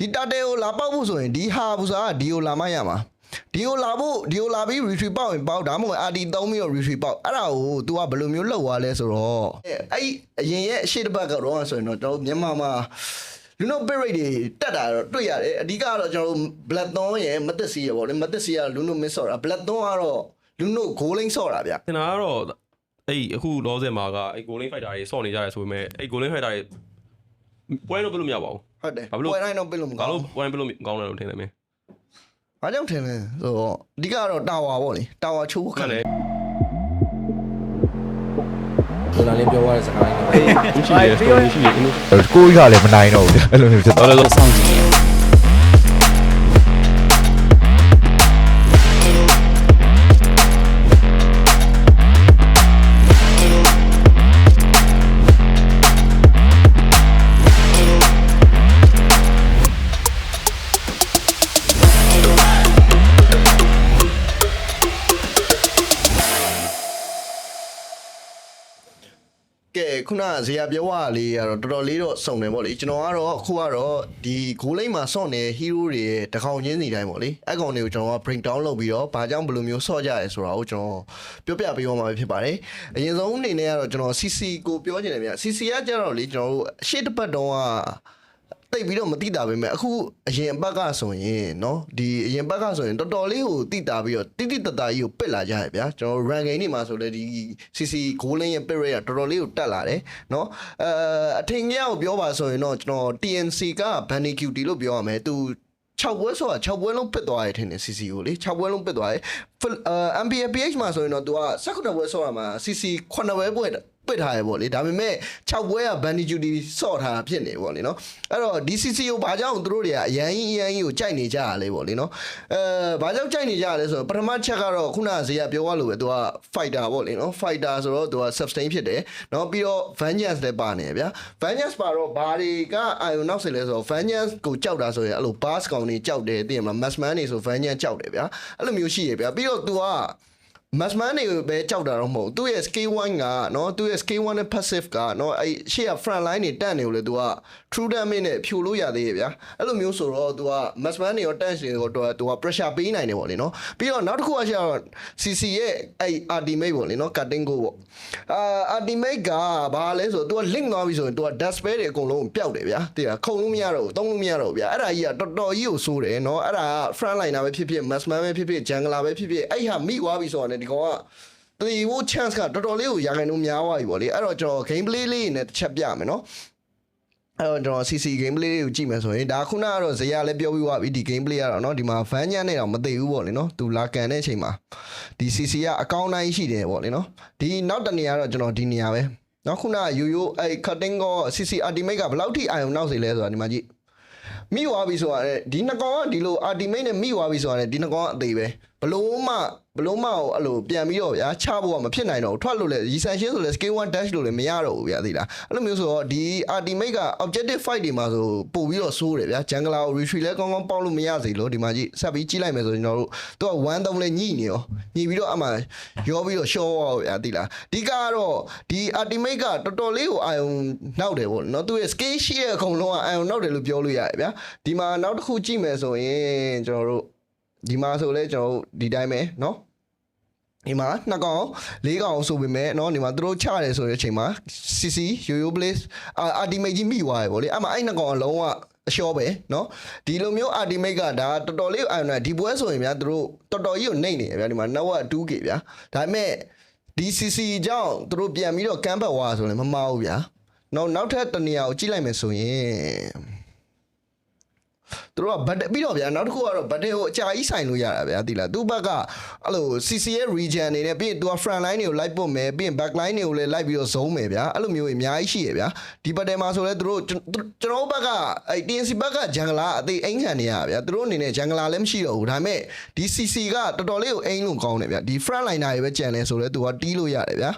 ဒီတာတဲကိုလာပေါက်ဖို့ဆိုရင်ဒီဟာဘူးစားကဒီကိုလာမရမှာဒီကိုလာဖို့ဒီကိုလာပြီး retrieve ပေါက်ရင်ပေါက်ဒါမှမဟုတ် RD သုံးပြီးတော့ retrieve ပေါက်အဲ့ဒါကို तू ကဘယ်လိုမျိုးလောက်သွားလဲဆိုတော့အဲ့အဲ့အရင်ရဲ့အရှိတစ်ပတ်ကတော့ဆိုရင်တော့ကျွန်တော်မြန်မာမှာလူနို bit rate တွေတက်တာတော့တွေ့ရတယ်အဓိကတော့ကျွန်တော်တို့ black thorn ရဲ့မသက်စီရပေါ့လေမသက်စီကလူနို miss ဆော့တာ black thorn ကတော့လူနို goal lane ဆော့တာဗျကျွန်တော်ကတော့အဲ့အခုလောဆယ်မှာကအဲ့ golden fighter တွေစော့နေကြရဲဆိုပေမဲ့အဲ့ golden fighter တွေ ပွဲတော့ပြလို့မရပါဘူးဟုတ်တယ်ဘာလို့ပွဲတိုင်းတော့ပြလို့မဘာကောင်းလို့ဘူးပွဲပြလို့ကောင်းတယ်လို့ထင်တယ်မင်းဘာကြောင့်ထင်လဲဆိုတော့အဓိကတော့တာဝါပေါ့လေတာဝါချိုးဖို့ခမှက်န်တယ်တယ်ဒေါ်လာလေးပြောရတဲ့စကားလေးအေးရှိတယ် story ရှိတယ်ကိုကြီးကလည်းမနိုင်တော့ဘူးအဲ့လိုမျိုးဖြစ်သွားတော်တော်စောင့်ကြည့် နဇေယပြောရလေးကတော့တော်တော်လေးတော့စုံတယ်ပေါ့လေကျွန်တော်ကတော့အခုကတော့ဒီဂိုးလိမ့်မှာဆော့နေဟီးရိုးတွေရဲ့တကောင်ချင်းစီတိုင်းပေါ့လေအကောင်တွေကိုကျွန်တော်က break down လုပ်ပြီးတော့ဘာကြောင့်ဘယ်လိုမျိုးဆော့ကြရဲဆိုတာကိုကျွန်တော်ပြောပြပေးသွားမှာဖြစ်ပါတယ်အရင်ဆုံးအနေနဲ့ကတော့ကျွန်တော် CC ကိုပြောချင်တယ်ဗျ CC ကကြတော့လေကျွန်တော်တို့အရှိတစ်ပတ်တုန်းက တိတ်ပြီးတော့မတိတာပဲမဲ့အခုအရင်ဘက်ကဆိုရင်เนาะဒီအရင်ဘက်ကဆိုရင်တော်တော်လေးကိုတိတာပြီးတော့တိတိတတကြီးကိုပစ်လာကြရဗျာကျွန်တော် rank game တွေမှာဆိုလည်းဒီ CC goal line ရဲ့ pit rate ကတော်တော်လေးကိုတက်လာတယ်เนาะအဲအထင်ကြီးကိုပြောပါဆိုရင်တော့ကျွန်တော် TNC က Bunny QT လို့ပြောရမယ်သူ6ပွဲဆိုတာ6ပွဲလုံးပစ်သွားရထင်တယ် CC ကိုလေ6ပွဲလုံးပစ်သွားတယ်အဲ MPFPH မှာဆိုရင်တော့သူက19ပွဲဆော့ရမှာ CC 9ပွဲပွဲ ပစ်ထားရပေါ့လေဒါပေမဲ့6ပွဲက Bunny Duty ဆော့ထားတာဖြစ်နေပေါ့လေနော်အဲ့တော့ DCC ကိုဘာကြောင့်သူတို့တွေကအရန်ကြီးအရန်ကြီးကိုကြိုက်နေကြရလဲပေါ့လေနော်အဲဘာကြောင့်ကြိုက်နေကြရလဲဆိုတော့ပထမချက်ကတော့ခုနကဇေယျပြောရလို့ပဲသူက fighter ပေါ့လေနော် fighter ဆိုတော့သူက sustain ဖြစ်တယ်နော်ပြီးတော့ vengeance လည်းပါနေတယ်ဗျာ vengeance ပါတော့ဘာတွေကအာယုံနောက်ဆက်လဲဆိုတော့ vengeance ကိုကြောက်တာဆိုရင်အဲ့လို bass ကောင်တွေကြောက်တယ်သိရမလား massman တွေဆို vengeance ကြောက်တယ်ဗျာအဲ့လိုမျိုးရှိရဗျာပြီးတော့ तू က Massman တွေပဲကြောက်တာတော့မဟုတ်ဘူးသူ့ရဲ့ scale 1ကနော်သူ့ရဲ့ scale 1နဲ့ passive ကနော်အဲ့ရှေ့က front line တွေတက်နေလို့လေသူက true damage နဲ့ဖြိုလို့ရသေးရဲ့ဗျာအဲ့လိုမျိုးဆိုတော့သူက Massman တွေရော tank တွေရောသူကသူက pressure ပေးနိုင်တယ်ပေါ့လေနော်ပြီးတော့နောက်တစ်ခုကကျတော့ CC ရဲ့အဲ့ ultimate ပေါ့လေနော် cutting go ပေါ့အာ ultimate ကဘာလဲဆိုတော့သူက link သွားပြီဆိုရင်သူက dash spell တွေအကုန်လုံးပျောက်တယ်ဗျာတိရခုံလို့မရတော့ဘူးသုံးလို့မရတော့ဘူးဗျာအဲ့ဒါကြီးကတော်တော်ကြီးကိုစိုးတယ်နော်အဲ့ဒါက front liner ပဲဖြစ်ဖြစ် Massman ပဲဖြစ်ဖြစ် jungler ပဲဖြစ်ဖြစ်အဲ့ဟာမိသွားပြီဆိုတော့ねဒီကောင်က တည်ဖို့ chance ကတော်တော်လေးကိုရာခိုင်နှုန်းများသွားပြီပေါ့လေအဲ့တော့ကျွန်တော် game play လေးနဲ့တစ်ချက်ပြမယ်နော်အဲ့တော့ကျွန်တော် CC game play လေးကိုကြည့်မယ်ဆိုရင်ဒါခုနကတော့ဇေယျလည်းပြောပြီးသွားပြီဒီ game play ကတော့เนาะဒီမှာ van ညံ့နေတော့မသိဘူးပေါ့လေเนาะသူလာကန်တဲ့အချိန်မှာဒီ CC ကအကောင့်တိုင်းရှိတယ်ပေါ့လေเนาะဒီနောက်တစ်နေရာတော့ကျွန်တော်ဒီနေရာပဲเนาะခုနကယူယူအဲ့ cutting က CC ultimate ကဘယ်လောက်ထိအာရုံနောက်စေလဲဆိုတာဒီမှာကြည့်မိသွားပြီဆိုတာလေဒီနှစ်ကောင်ကဒီလို ultimate နဲ့မိသွားပြီဆိုတာလေဒီနှစ်ကောင်ကအသေးပဲ ဘလို့မှဘလို့မှအဲ့လိုပြန်ပြီးတော့ဗျာချဖို့ကမဖြစ်နိုင်တော့ဘူးထွက်လို့လေရီဆန်ရှင်းဆိုလေ scale 1 dash လို့လည်းမရတော့ဘူးဗျာသိလားအဲ့လိုမျိုးဆိုတော့ဒီ ultimate က objective fight တွေမှာဆိုပို့ပြီးတော့ဆိုးတယ်ဗျာ jungler ကို retreat လဲကောင်းကောင်းပေါက်လို့မရစေလို့ဒီမှာကြည့်ဆက်ပြီးကြည့်လိုက်မယ်ဆိုရင်ကျွန်တော်တို့သူက1 3လဲညှိနေရောညှိပြီးတော့အမှရောပြီးတော့ show ရောဗျာသိလားဒီကတော့ဒီ ultimate ကတော်တော်လေးကိုအာယုံနောက်တယ်ပေါ့နော်သူရဲ့ scale ရှိရဲ့အကုန်လုံးကအာယုံနောက်တယ်လို့ပြောလို့ရတယ်ဗျာဒီမှာနောက်တစ်ခုကြည့်မယ်ဆိုရင်ကျွန်တော်တို့ ဒီမှာဆိုလဲကျွန်တော်တို့ဒီတိုင်းပဲเนาะဒီမှာနှစ်ကောင်လေးကောင်ဆိုပေမဲ့เนาะဒီမှာသူတို့ချတယ်ဆိုတဲ့အချိန်မှာ CC Yo-Yo Blaze အာ ultimate ကြီးမိသွားတယ်ဗောလေအဲ့မှာအဲ့နှစ်ကောင်အလုံးကအရှော့ပဲเนาะဒီလိုမျိုး ultimate ကဒါတော်တော်လေးအာရုံနဲ့ဒီပွဲဆိုရင်ဗျာသူတို့တော်တော်ကြီးကိုနှိမ့်နေတယ်ဗျာဒီမှာ network 2K ဗျာဒါပေမဲ့ဒီ CC ကြောင့်သူတို့ပြန်ပြီးတော့ကမ်းဘတ်ဝါဆိုရင်မမအောင်ဗျာနောက်နောက်ထပ်တစ်နေရာကိုကြည့်လိုက်မယ်ဆိုရင် သူတို့ကဘတ်ပြီးတော့ဗျာနောက်တစ်ခုကတော့ဘတ်တွေကိုအကြာကြီးဆိုင်လို့ရတာဗျာတိလားသူ့ဘက်ကအဲ့လို CC ရဲ့ region အနေနဲ့ပြီးရင်သူက front line တွေကိုလိုက်ပုတ်မယ်ပြီးရင် back line တွေကိုလည်းလိုက်ပြီးတော့ဇုံးမယ်ဗျာအဲ့လိုမျိုးအများကြီးရှိရဗျာဒီဘတ်တယ်မှာဆိုလဲသူတို့ကျွန်ကျွန်တော်တို့ဘက်ကအဲ့ TNC ဘက်က jungler အသေးအိမ်ခံနေရဗျာသူတို့အနေနဲ့ jungler လည်းမရှိတော့ဘူးဒါပေမဲ့ဒီ CC ကတော်တော်လေးကိုအိမ်လို့ကောင်းတယ်ဗျာဒီ front liner တွေပဲကြံလဲဆိုလဲသူကတီးလို့ရတယ်ဗျာ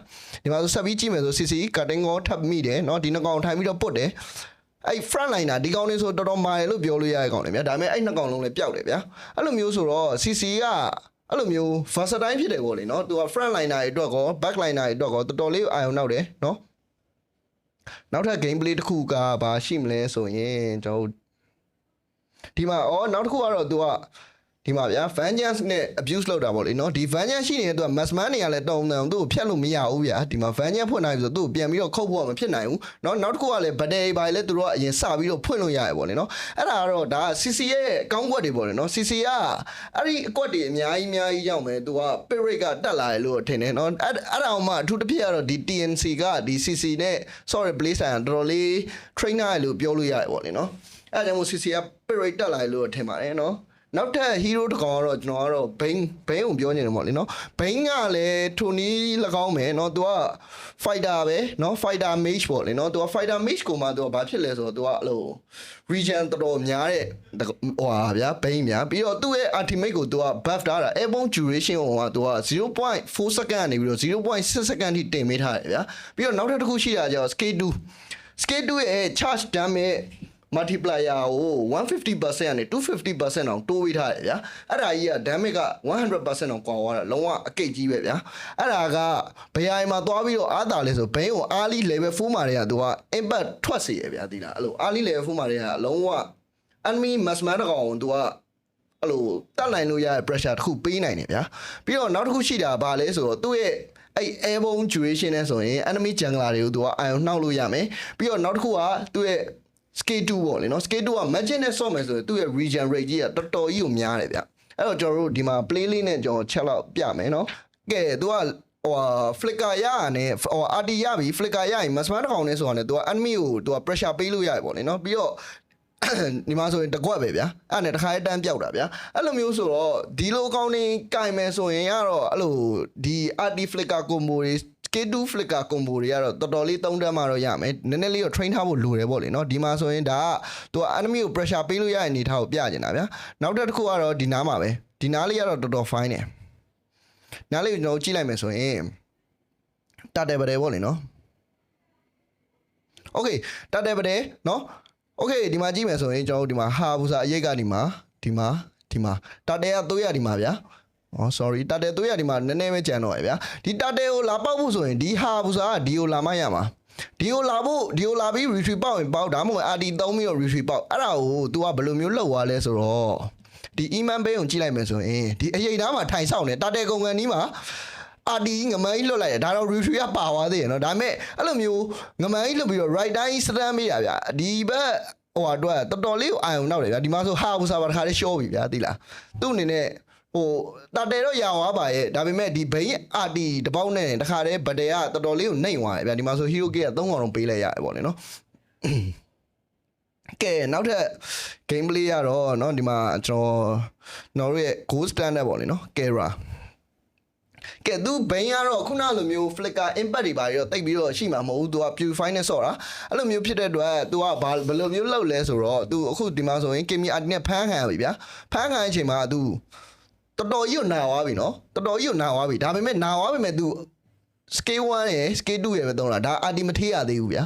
ဒီမှာဆိုဆက်ပြီးကြည့်မယ်ဆို CC cutting ကိုထပ်မိတယ်เนาะဒီနှစ်ကောင်ထိုင်ပြီးတော့ပုတ်တယ် အဲ့ front liner ဒီကောင်လေးဆိုတော်တော်မာတယ်လို့ပြောလို့ရတဲ့ကောင်လေဗျာဒါပေမဲ့အဲ့နှစ်ကောင်လုံးလည်းပျောက်တယ်ဗျာအဲ့လိုမျိုးဆိုတော့ CC ကအဲ့လိုမျိုး versatile ဖြစ်တယ်ပေါ့လေနော်သူက front liner တွေအတွက်ကော back liner တွေအတွက်ကောတော်တော်လေးအာရုံနောက်တယ်နော်နောက်ထပ် game play တစ်ခုကဘာရှိမလဲဆိုရင်ကျွန်တော်ဒီမှာဩနောက်တစ်ခုကတော့ तू က ဒီမှာဗျာ vengeance နဲ့ abuse လုပ်တာပေါ့လေနော်ဒီ vengeance ရှိနေတဲ့သူက massman တွေကလည်းတုံတုံသူ့ကိုဖျက်လို့မရဘူးဗျာဒီမှာ vengeance ဖွင့်နိုင်ပြီဆိုသူ့ကိုပြန်ပြီးတော့ခုတ်ဖို့ကမဖြစ်နိုင်ဘူးเนาะနောက်တစ်ခုကလည်း battle ဘာလဲသူတို့ကအရင်စပြီးတော့ဖွင့်လို့ရတယ်ပေါ့လေနော်အဲ့ဒါကတော့ဒါ CC ရဲ့ကောင်းကွက်တွေပေါ့လေနော် CC ကအဲ့ဒီအကွက်တွေအများကြီးအများကြီးရောက်မယ်သူက spirit ကတက်လာတယ်လို့ထင်တယ်နော်အဲ့အဲ့ဒါအောင်မှအထူးတစ်ဖြစ်ကတော့ဒီ TNC ကဒီ CC နဲ့ sorry play ဆိုင်တော်တော်လေး trainer ရလို့ပြောလို့ရတယ်ပေါ့လေနော်အဲ့ဒါကြောင့်မို့ CC က spirit တက်လာတယ်လို့ထင်ပါတယ်နော် နောက်ထပ် hero တစ်ကောင်ကတော့ကျွန်တော်ကတော့ Bane Bane ကိုပြောနေတယ်ပေါ့လေနော် Bane ကလည်းထိုနည်း၎င်းမယ်နော်သူက fighter ပဲနော် fighter mage ပေါ့လေနော်သူက fighter mage ကိုမှသူကဘာဖြစ်လဲဆိုတော့သူကအဲ့လို region တော်တော်များတဲ့ဟိုဟာဗျာ Bane ဗျာပြီးတော့သူ့ရဲ့ ultimate ကိုသူက buff ထားတာ airborne duration ကိုကသူက0.4 second ကနေပြီးတော့0.6 second ထိတင်ပေးထားတယ်ဗျာပြီးတော့နောက်ထပ်တစ်ခုရှိတာကျတော့ scale 2 scale 2ရဲ့ charge damage multiplier ကို150%ကနေ250%အောင်တိုးပေးထားတယ်ဗျာအဲ့ဒါကြီးက damage က100%အောင်ကွာသွားတာလုံးဝအကိတ်ကြီးပဲဗျာအဲ့ဒါကဘယ်အိမ်မှာသွားပြီးတော့အားတာလဲဆိုဘိန်းကို early level 4မှာတွေကသူက impact ထွက်စေရဗျာဒီလားအဲ့လို early level 4မှာတွေကလုံးဝ enemy massman တကောင်ကိုသူကအဲ့လိုတတ်နိုင်လို့ရတဲ့ pressure တစ်ခုပေးနိုင်တယ်ဗျာပြီးတော့နောက်တစ်ခုရှိတာဗာလဲဆိုတော့သူ့ရဲ့အဲ့ airborne duration နဲ့ဆိုရင် enemy jungler တွေကိုသူကအာရုံနှောက်လို့ရမယ်ပြီးတော့နောက်တစ်ခုကသူ့ရဲ့ skate 2ပေါ့လေနော် skate 2က magic နဲ့ဆော့မယ်ဆိုရင်သူ့ရဲ့ region rate ကြီးကတော်တော်ကြီးကိုများတယ်ဗျအဲ့တော့ကျွန်တော်တို့ဒီမှာ play လေးနဲ့ကျွန်တော်ချက်လောက်ပြမယ်နော်ကဲသူကဟိုဟာ flicker ရရနဲ့ဟို RT ရပြီ flicker ရရင် massman တစ်ကောင်နဲ့ဆိုတာနဲ့သူက enemy ကိုသူက pressure ပေးလို့ရတယ်ပေါ့လေနော်ပြီးတော့ဒီမှာဆိုရင်တကွက်ပဲဗျာအဲ့နဲ့တခါတန်းပြောက်တာဗျာအဲ့လိုမျိုးဆိုတော့ဒီလိုကောင်းနေကင်မယ်ဆိုရင်ကတော့အဲ့လိုဒီ RT flicker combo တွေ K2 flicker combo တွေကတော့တော်တော်လေးသုံးတတ်မှတော့ရမယ်နည်းနည်းလေးတော့ train ထားဖို့လိုတယ်ပေါ့လေနော်ဒီမှာဆိုရင်ဒါကသူက enemy ကို pressure ပေးလို့ရတဲ့အနေထားကိုပြကျင်တာဗျာနောက်တစ်ခုကတော့ဒီနားမှာပဲဒီနားလေးကတော့တော်တော် fine တယ်နားလေးကိုကျွန်တော်ကြည့်လိုက်မယ်ဆိုရင်တတ်တယ်ပါတယ်ပေါ့လေနော် Okay တတ်တယ်ပါတယ်နော် Okay ဒီမှာကြည့်မယ်ဆိုရင်ကျွန်တော်တို့ဒီမှာဟာဘူစာအရေးကဒီမှာဒီမှာဒီမှာတတ်တယ်က300ဒီမှာဗျာ ။အော် sorry တာတဲသွေးရဒီမှာနည်းနည်းပဲကြံတော့ရဗျာ။ဒီတာတဲကိုလာပေါက်ဖို့ဆိုရင်ဒီဟာဘူးဆိုတာဒီကိုလာမရမှာ။ဒီကိုလာဖို့ဒီကိုလာပြီး retrieve ပေါက်ရင်ပေါက်ဒါမှမဟုတ် RD သုံးပြီးတော့ retrieve ပေါက်အဲ့ဒါကို तू ကဘယ်လိုမျိုးလှုပ်သွားလဲဆိုတော့ဒီ email ဘေးကိုကြည့်လိုက်မယ်ဆိုရင်ဒီအရေးသားမှာထိုင်ဆောင်နေတာတဲကုံကန်ကြီးမှာအာဒီငမန်းကြီးလွတ်လိုက်တယ်ဒါတော့ review ကပါသွားသေးရယ်နော်ဒါပေမဲ့အဲ့လိုမျိုးငမန်းကြီးလွတ်ပြီးတော့ right တိုင်း stand မိတာဗျာဒီဘက်ဟိုအတွက်တော်တော်လေးကိုအာရုံနောက်တယ်ဗျာဒီမှာဆိုဟာဘူးစာပါတစ်ခါလေးရှော့ပြီဗျာသိလားသူ့အနေနဲ့ ဟိုတာတယ်တော့ရသွားပါရဲ့ဒါပေမဲ့ဒီဘိန်းအာတီတပေါက်နဲ့တခါတည်းဗတယ်ကတော်တော်လေးကိုနှိမ့်သွားတယ်ဗျာဒီမှာဆို hero kit က3កောင်လုံးပေးလိုက်ရတယ်ပေါ့လေနော်ကဲနောက်ထပ် game play ရတော့เนาะဒီမှာကျွန်တော်တို့ရဲ့ gold standard ပေါ့လေနော် Kera ကဲသူဘိန်းကတော့ခုနလိုမျိုး flicker impact တွေပါပြီးတော့တိတ်ပြီးတော့ရှိမှာမဟုတ်ဘူးသူက purify နဲ့ဆော့တာအဲ့လိုမျိုးဖြစ်တဲ့အတွက်သူကဘာဘယ်လိုမျိုးလုပ်လဲဆိုတော့သူအခုဒီမှာဆိုရင် Kimi Art နဲ့ဖမ်းခံရပြီဗျာဖမ်းခံရတဲ့အချိန်မှာသူ တော်တော်ကြီးကိုနာသွားပြီနော်တော်တော်ကြီးကိုနာသွားပြီဒါပေမဲ့နာသွားပြီမဲ့သူ scale 1ရယ် scale 2ရယ်ပဲသုံးတာဒါ RT မထေးရသေးဘူးဗျာ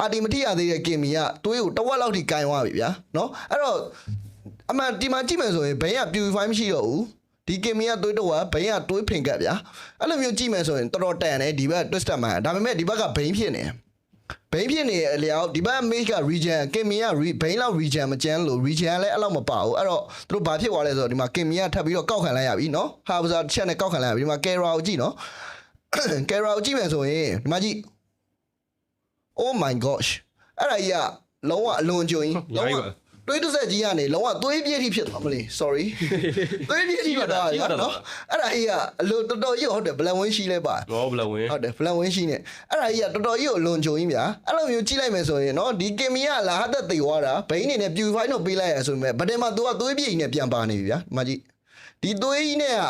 အာဒီမတိရသေးတဲ့ကင်မီကသွေးကိုတဝက်လောက်ထိကင်သွားပြီဗျာနော်အဲ့တော့အမှန်ဒီမှာကြည့်မယ်ဆိုရင်ဘိန်းက purify မရှိတော့ဘူးဒီကင်မီကသွေးတော့ဘိန်းကသွေးဖင်ကတ်ဗျာအဲ့လိုမျိုးကြည့်မယ်ဆိုရင်တော်တော်တန်တယ်ဒီဘက် twisted man ဒါပေမဲ့ဒီဘက်ကဘိန်းဖြစ်နေ ဘိန်းဖြစ်နေတဲ့အလျောက်ဒီဘက် mage က region ကင်မီကဘိန်းလောက် region မကျန်းလို့ region ကလည်းအဲ့လောက်မပါဘူးအဲ့တော့သူတို့ဘာဖြစ်သွားလဲဆိုတော့ဒီမှာကင်မီကထပ်ပြီးတော့ကောက်ခံလိုက်ရပြီနော်ဟာဘဇာတစ်ချက်နဲ့ကောက်ခံလိုက်ရပြီဒီမှာ Kera ကိုကြည့်နော် Kera ကိုကြည့်မယ်ဆိုရင်ဒီမှာကြည့် Oh my gosh အဲ့ဒါကြီးကလုံးဝအလွန်ကြုံကြီးအများကြီးပါ တွေးတစ်ဆက်ကြီးကနေလုံးဝသွေးပြည့်ထိဖြစ်သွားမလို့ sorry သွေးပြည့်ထိဖြစ်သွားကြီးရပါတာနော်အဲ့ဒါကြီးကအလွန်တော်တော်ကြီးဟုတ်တယ် black wing ရှိလဲပါတော့ဘလဝင်ဟုတ်တယ် black wing ရှိနေအဲ့ဒါကြီးကတော်တော်ကြီးကိုအလွန်ကြုံကြီးဗျာအဲ့လိုမျိုးကြည့်လိုက်မယ်ဆိုရင်နော်ဒီကင်မီကလာဟတ်သက်သေးသွားတာဘိန်းနေနဲ့ purify တော့ပေးလိုက်ရဆိုပေမဲ့ဗတယ်မှာ तू ကသွေးပြည့်ကြီးနဲ့ပြန်ပါနေပြီဗျာဒီမှာကြည့်ဒီသွေးကြီးနဲ့က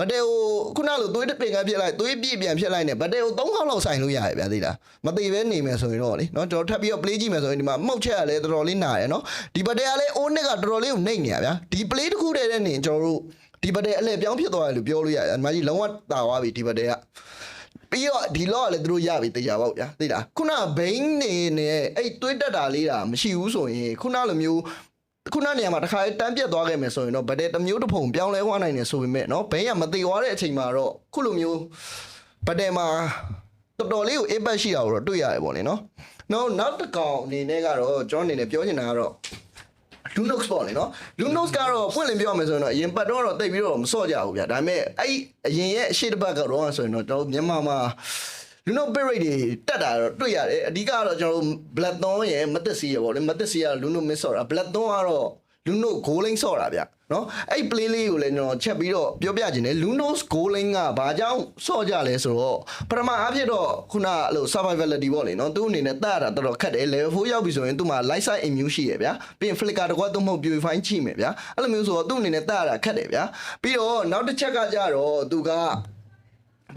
ဗတယ်ကိုခုနလိုသွေးတစ်ပင်ကဖြစ်လိုက်သွေးပြည့်ပြန်ဖြစ်လိုက်နဲ့ဗတယ်ကို၃ခေါက်လောက်ဆိုင်လို့ရတယ်ဗျာသိလားမသေးပဲနေမယ်ဆိုရင်တော့လေနော်ကျွန်တော်ထပ်ပြီးတော့ play ကြည့်မယ်ဆိုရင်ဒီမှာမှုတ်ချက်ကလည်းတော်တော်လေးနာတယ်နော်ဒီဗတယ်ကလည်း own နဲ့ကတော်တော်လေးကိုနှိမ့်နေရဗျာဒီ play တစ်ခုတည်းနဲ့နေကျွန်တော်တို့ဒီဗတယ်အလဲပြောင်းဖြစ်သွားတယ်လို့ပြောလို့ရတယ်ဒီမှာကြီးလုံးဝတာသွားပြီဒီဗတယ်ကပြီးတော့ဒီလောကလည်းသူတို့ရပြီတရားပေါ့ဗျာသိလားခုနဘိန်းနေနဲ့အဲ့တွေးတက်တာလေးတာမရှိဘူးဆိုရင်ခုနလိုမျိုး ခုနနေရာမှာတစ်ခါတန်းပြတ်သွားခဲ့မယ်ဆိုရင်တော့ဗတဲ့တစ်မျိုးတစ်ဖုံပြောင်းလဲသွားနိုင်တယ်ဆိုပေမဲ့เนาะဘိန်းကမသေးသွားတဲ့အချိန်မှာတော့ခုလိုမျိုးဗတဲ့မှာတော်တော်လေးကို impact ရှိတာကိုတော့တွေ့ရတယ်ပေါ့လေเนาะနောက်နောက်တစ်ကောင်အနေနဲ့ကတော့ကျွန်တော်အနေနဲ့ပြောချင်တာကတော့ Lunox ပေါ့လေနော် Lunox ကတော့ပွင့်လင်းပြောရမယ်ဆိုရင်တော့အရင်ပတ်တော့တော့တိတ်ပြီးတော့မစော့ကြဘူးဗျာဒါပေမဲ့အဲ့ဒီအရင်ရဲ့အရှိတစ်ပတ်ကတော့ဆိုရင်တော့ကျွန်တော်တို့မြန်မာမှာ Luno pay rate တွေတက်တာတော့တွေ့ရတယ်အဓိကကတော့ကျွန်တော်တို့ Black Thorn ရဲ့မသက်စီရပေါ့လေမသက်စီက Luno miss ဆော့တာ Black Thorn ကတော့ Luno goal line ဆော့တာဗျနော်အဲ့ play လေးကိုလည်းကျွန်တော်ချက်ပြီးတော့ပြောပြခြင်းတယ် Luno's goal line ကဘာကြောင့်ဆော့ကြလဲဆိုတော့ပထမအဖြစ်တော့ခုနအဲ့လို survivability ပေါ့လေနော်သူ့အနေနဲ့တတ်ရတာတော်တော်ခက်တယ် level 4ရောက်ပြီဆိုရင်သူ့မှာ light side immune ရှိရဗျာပြီးရင် flicker တကွာသုံးဖို့ purify ချိမယ်ဗျာအဲ့လိုမျိုးဆိုတော့သူ့အနေနဲ့တတ်ရတာခက်တယ်ဗျာပြီးတော့နောက်တစ်ချက်ကကြတော့သူက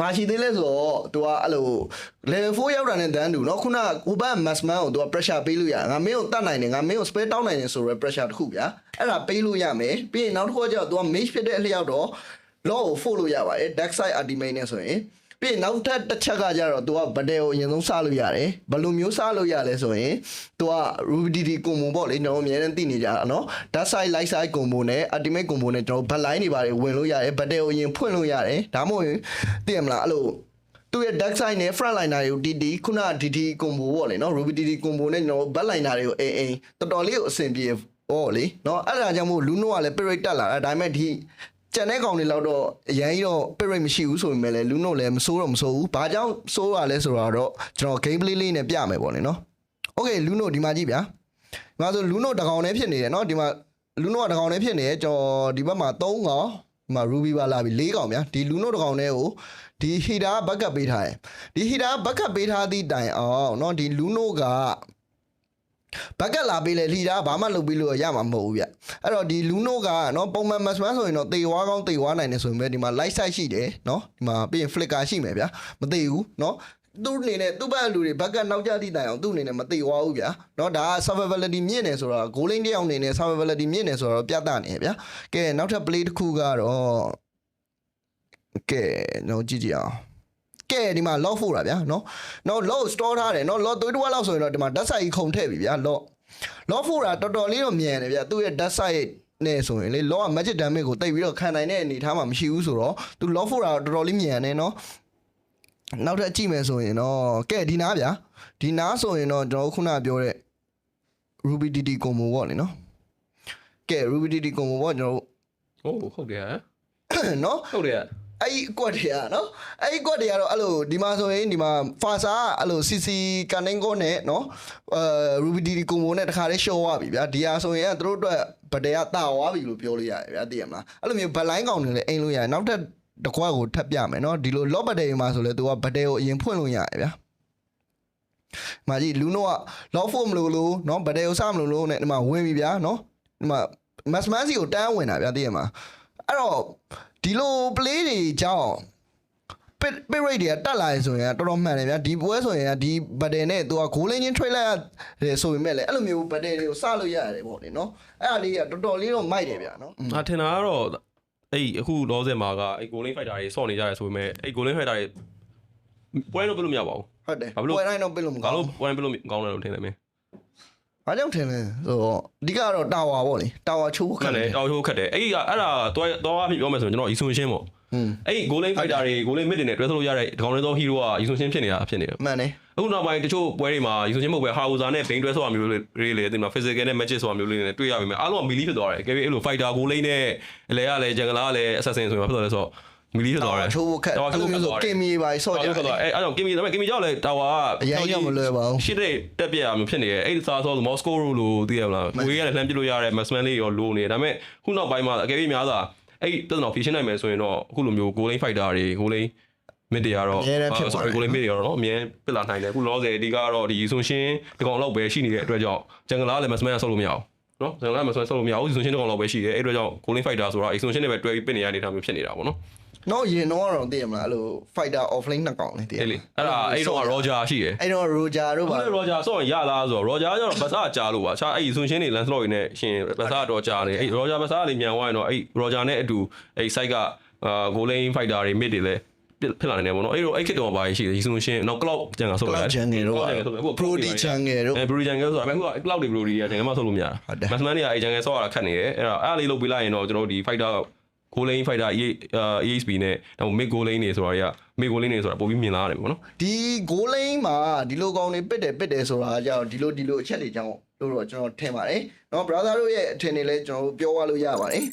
ဘာရှိသေးလဲဆိုတော့ तू ကအဲ့လို level 4ရောက်တာနဲ့တန်းတူเนาะခုနကဟိုဘက် mass man ကို तू က pressure ပေးလို့ရငါမင်းကိုတတ်နိုင်တယ်ငါမင်းကို spell တောင်းနိုင်တယ်ဆိုတော့ pressure တစ်ခုဗျာအဲ့ဒါပေးလို့ရမယ်ပြီးရင်နောက်တစ်ခုကကျတော့ तू က mage ဖြစ်တဲ့အလျောက်တော့ law ကို follow လို့ရပါတယ် dark side ultimate နဲ့ဆိုရင် ပြီးရင်နောက်ထပ်တစ်ချက်ကကြတော့ तू ကဗဒယ်ကိုအရင်ဆုံးစလို့ရတယ်ဘယ်လိုမျိုးစလို့ရလဲဆိုရင် तू က rubidity combo ပေါ့လေကျွန်တော်အများနဲ့သိနေကြတာเนาะ dark side light side combo နဲ့ ultimate combo နဲ့ကျွန်တော် back line တွေပါတယ်ဝင်လို့ရတယ်ဗဒယ်ကိုအရင်ဖွင့်လို့ရတယ်ဒါမှမဟုတ်ရင်သိရမလားအဲ့လို သူ့ရဲ့ dark side နဲ့ front liner တွေကို DD ခုန DD combo ပေါ့လေနော် Ruby DD combo နဲ့ကျွန်တော် back liner တွေကိုအိမ်အိမ်တော်တော်လေးကိုအဆင်ပြေဟောလေနော်အဲ့ဒါကြောင့်မို့ Luno ကလည်း pirate တက်လာတာဒါပေမဲ့ဒီ ကျန်တဲ့ကောင်တွေလောက်တော့အရင်ကြီးတော့ pirate မရှိဘူးဆိုပေမဲ့လည်းလူနို့လည်းမစိုးတော့မစိုးဘူး။ဘာကြောင့်စိုးရလဲဆိုတော့ကျွန်တော် game play လေးနဲ့ပြမယ်ပေါ့လေနော်။ Okay လူနို့ဒီမှာကြည့်ဗျာ။ဒီမှာဆိုလူနို့တကောင်နဲ့ဖြစ်နေတယ်နော်။ဒီမှာလူနို့ကတကောင်နဲ့ဖြစ်နေတယ်ကျွန်တော်ဒီဘက်မှာ3ကောင်ဒီမှာ ruby ပါလာပြီ၄ကောင်ဗျာ။ဒီလူနို့တကောင်နဲ့ကိုဒီ heater က backup ပေးထားတယ်။ဒီ heater က backup ပေးထားသည့်တိုင်အောင်နော်ဒီလူနို့က Luno က backup လာပေးလေ heater ကဘာမှလုပ်ပြီးလို့ရမှာမဟုတ်ဘူးဗျအဲ့တော့ဒီ Luno ကเนาะပုံမှန် mass man ဆိုရင်တော့တေဝါကောင်းတေဝါနိုင်တယ်ဆိုရင်ပဲဒီမှာ light side ရှိတယ်เนาะဒီမှာပြီးရင် flicker ရှိမယ်ဗျာမသိဘူးเนาะသူ့အနေနဲ့သူ့ဘက်လူတွေဘက်ကနောက်ကျသည့်တိုင်အောင်သူ့အနေနဲ့မသိသွားဘူးဗျာเนาะဒါက survivability မြင့်နေဆိုတော့ goaling တယောက်အနေနဲ့ survivability မြင့်နေဆိုတော့ပြသနေဗျာကဲနောက်ထပ် play တစ်ခုကတော့ကဲကျွန်တော်ကြည့်ကြည့်အောင် ကဲဒီမှာ log ဖို့တာဗျာနော်နော် log store ထားတယ်နော် log သွေးတစ်ဝက်လောက်ဆိုရင်တော့ဒီမှာ data site ခုံထည့်ပြီဗျာ log log ဖို့တာတော်တော်လေးတော့မြန်တယ်ဗျာသူ့ရဲ့ data site နဲ့ဆိုရင်လေ log က magic damage ကိုတိတ်ပြီးတော့ခံနိုင်တဲ့အနေအထားမှာမရှိဘူးဆိုတော့သူ log ဖို့တာတော်တော်လေးမြန်တယ်နော်နောက်ထပ်ကြည့်မယ်ဆိုရင်တော့ကဲဒီနားဗျာဒီနားဆိုရင်တော့ကျွန်တော်ခုနပြောတဲ့ Ruby DD combo ပေါ့လေနော်ကဲ Ruby DD combo ပေါ့ကျွန်တော်တို့ဟုတ်ဟုတ်တယ်ဟမ်နော်ဟုတ်တယ် အဲ့ဒီအကွက်တွေကနော်အဲ့ဒီအကွက်တွေကတော့အဲ့လိုဒီမှာဆိုရင်ဒီမှာဖာစာကအဲ့လို CC ကန်နင်းကိုနဲ့နော်အဲ Ruby D ကိုမိုနဲ့တခါလေးရှော့သွားပြီဗျာဒီဟာဆိုရင်သူတို့အတွက်ဗတဲကတာသွားပြီလို့ပြောလို့ရတယ်ဗျာသိရမလားအဲ့လိုမျိုးဗလိုင်းကောင်တွေလည်းအိမ်လို့ရတယ်နောက်ထပ်တကွက်ကိုထပ်ပြမယ်နော်ဒီလိုလော့ဗတဲမှာဆိုလဲသူကဗတဲကိုအရင်ဖွင့်လို့ရတယ်ဗျာမာကြီးလူနိုက log form လို့လို့နော်ဗတဲကိုစမလို့လို့နဲ့ဒီမှာဝင်ပြီဗျာနော်ဒီမှာ mass man စီကိုတန်းဝင်တာဗျာသိရမလားအဲ့တော့ ဒီလို play တွေကြောင့် pit pit rate တွေကတက်လာရင်ဆိုရင်တော်တော်မှန်တယ်ဗျာဒီပွဲဆိုရင်ဒီဘတ်တယ်နဲ့သူကဂိုးလင်းချင်းထွက်လိုက်ရတယ်ဆိုပေမဲ့လည်းအဲ့လိုမျိုးဘတ်တယ်တွေကိုစလို့ရတယ်ပေါ့လေနော်အဲ့ဒါလေးကတော်တော်လေးတော့မိုက်တယ်ဗျာနော်ငါထင်တာကတော့အဲ့အခုလောဆယ်မှာကအဲ့ဂိုးလင်းဖိုက်တာတွေဆော့နေကြတယ်ဆိုပေမဲ့အဲ့ဂိုးလင်းဖိုက်တာတွေပွဲတော့ပြလို့မရပါဘူးဟုတ်တယ်ပွဲတိုင်းတော့ပြလို့မကောင်းဘူးဘာလို့ပွဲတိုင်းပြလို့မကောင်းတယ်လို့ထင်တယ်မင်း ဘာကြောင့်ထင်လဲဆိုတော့အဓိကတော့တာဝါပေါ့လေတာဝါချိုး။ခခက်က်တတယ်ယ်တောက်ချိုးခက်တယ်။အဲ့ဒီကအဲ့ဒါတော့တော့အဖြစ်ပြောမယ်ဆိုရင်ကျွန်တော်အီဆွန်ရှင်းပေါ့อืม။အဲ့ဒီ goaling fighter တွေ goaling mid တွေနဲ့တွဲသလို့ရတဲ့ဒီကောင်လေးသော hero ကအီဆွန်ရှင်းဖြစ်နေတာဖြစ်နေတယ်မှန်တယ်။အခုနောက်ပိုင်းတချို့ပွဲတွေမှာအီဆွန်ရှင်းမဟုတ်ပဲ hauser နဲ့ bane တွဲဆိုတာမျိုးလေးလေဒီမှာ physical နဲ့ magic ဆိုတာမျိုးလေးနဲ့တွေ့ရပြီမယ်အားလုံးက melee ဖြစ်သွားတယ်။ကဲပြီးအဲ့လို fighter goaling နဲ့အလဲရလဲ jungle ကလည်း assassin ဆိုရင်ဖြစ်သွားတယ်ဆိုတော့ melee ဖြစ်သွားတယ်ချိုးဖို့ခက်တာဝါအဲ့ချိုးလိုဖို့ခက်မျိုးဆိုသွားတယ်ကင်မီပါဆော့ကြအဲ့တယ်ဒါအဲ့အဲ့ကြောင့်ကင်မီဒါပေမဲ့ကင်မီကြောက်လဲတာဝါအရင်ကမလွယ်ပါဘူးရှစ်တဲ့တက်ပြရမျိုးဖြစ်နေတယ်အဲ့ဒီစားဆိုမော်စကိုလို့သိရမလားဝေးရတယ်လှမ်းပစ်လို့ရတဲ့မက်စမန်လေးရောလိုနေတယ်ဒါပေမဲ့ခုနောက်ပိုင်းမှာအကယ်၍များသာအဲ့ဒီပြဿနာဖြေရှင်းနိုင်မယ်ဆိုရင်တော့အခုလိုမျိုး goaling fighter တွေ goaling mid တွေကတော့ sorry goaling mid တွေကတော့အမြဲပစ်လာနိုင်တယ်အခုလောဆယ်အဒီကတော့ဒီဆိုရှင်ဒီကောင်လောက်ပဲရှိနေတဲ့အတွက်ကြောင့်ဂျန်ဂလာလည်းမက်စမန်ကဆောက်လို့မရအောင်နော်ဂျန်ဂလာမက်စမန်ဆောက်လို့မရဘူးဆိုရှင်ဒီကောင်လောက်ပဲရှိတယ်အဲ့အတွက်ကြောင့် goaling fighter ဆိုတာအဆိုရှင်နဲ့ပဲတွဲပြီးပစ်နေရတဲ့အနေအထားမျိုးဖြစ်နေတာပေါ့နော် နော်ရင်တော့တော့သိရမလားအဲ့လို fighter offlane နှစ်ကောင်လေးသိရအဲ့လေအဲ့ဒါအဲ့တော့ Roger ရှိတယ်အဲ့တော့ Roger တို့ဘာပါလဲ Roger ဆော့ရင်ရလားဆိုတော့ Roger ကျတော့ဘတ်စာကြာလို့ပါအခြားအဲ့ဒီဆွန်ရှင်းနေ Lancelot တွေနဲ့ရှင်ဘတ်စာတော့ကြာနေအဲ့ Roger ဘတ်စာလေးမြန်သွားရင်တော့အဲ့ Roger နဲ့အတူအဲ့ site ကအာ goaling fighter တွေ mid တွေလည်းဖြစ်လာနေတယ်ပေါ့နော်အဲ့တော့အဲ့ခစ်တော့ပါရှိတယ်ဒီဆွန်ရှင်းနောက် cloud ကျန်ကဆော့လိုက် Cloud Jungle တို့ပါ Pro D Jungle တို့ အဲ Brody Jungle ဆိုတာအခုက cloud တွေ Brody က Jungle မှာဆော့လို့မရတာဟုတ်တယ် Batman တွေကအဲ့ Jungle ဆော့ရတာခက်နေတယ်အဲ့တော့အဲ့ဒါလေးလုပ်ပေးလိုက်ရင်တော့ကျွန်တော်တို့ဒီ fighter goal lane fighter ESP နဲ့ဒါပေမဲ့ mid goal lane နေဆိုတာတွေက mid goal lane နေဆိုတာပိုပြီးမြင်လာရတယ်ပေါ့နော် ဒီဂိုးလိန်းမှာဒီလိုကောင်တွေပစ်တယ်ပစ်တယ်ဆိုတာကြောင့်ဒီလိုဒီလိုအချက်တွေကြောင့်လို့တော့ကျွန်တော်ထင်ပါတယ်เนาะ brother တို့ရဲ့အထင်တွေလည်းကျွန်တော်တို့ပြောရလို့ရပါတယ်